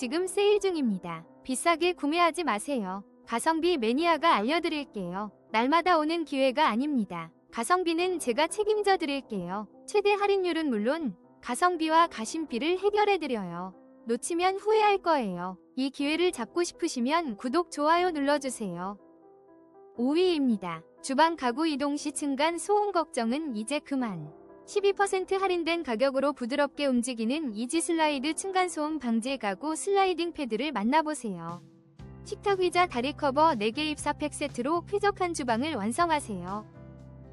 지금 세일 중입니다. 비싸게 구매하지 마세요. 가성비 매니아가 알려드릴게요. 날마다 오는 기회가 아닙니다. 가성비는 제가 책임져 드릴게요. 최대 할인율은 물론 가성비와 가심비를 해결해 드려요. 놓치면 후회할 거예요. 이 기회를 잡고 싶으시면 구독, 좋아요 눌러주세요. 5위입니다. 주방 가구 이동 시 층간 소음 걱정은 이제 그만. 12% 할인된 가격으로 부드럽게 움직이는 이지 슬라이드 층간소음 방지 가구 슬라이딩 패드를 만나보세요. 식탁 의자 다리 커버 4개 입사팩 세트로 쾌적한 주방을 완성하세요.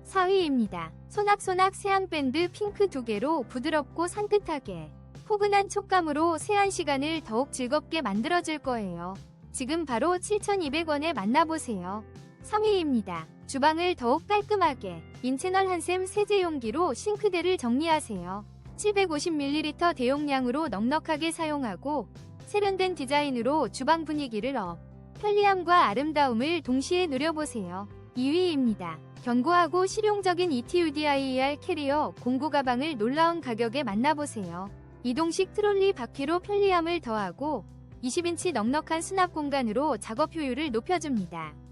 4위입니다. 소낙소낙 세안밴드 핑크 2개로 부드럽고 산뜻하게 포근한 촉감으로 세안 시간을 더욱 즐겁게 만들어줄 거예요. 지금 바로 7,200원에 만나보세요. 3위입니다. 주방을 더욱 깔끔하게 인채널 한샘 세제 용기로 싱크대를 정리하세요. 750ml 대용량으로 넉넉하게 사용하고 세련된 디자인으로 주방 분위기를 업, 편리함과 아름다움을 동시에 누려보세요. 2위입니다. 견고하고 실용적인 ETUDIER 캐리어 공구 가방을 놀라운 가격에 만나보세요. 이동식 트롤리 바퀴로 편리함을 더하고 20인치 넉넉한 수납 공간으로 작업 효율을 높여줍니다.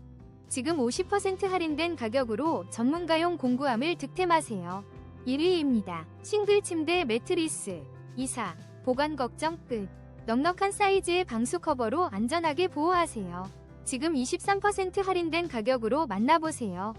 지금 50% 할인된 가격으로 전문가용 공구함을 득템하세요. 1위입니다. 싱글 침대 매트리스 2사 보관 걱정 끝. 넉넉한 사이즈의 방수 커버로 안전하게 보호하세요. 지금 23% 할인된 가격으로 만나보세요.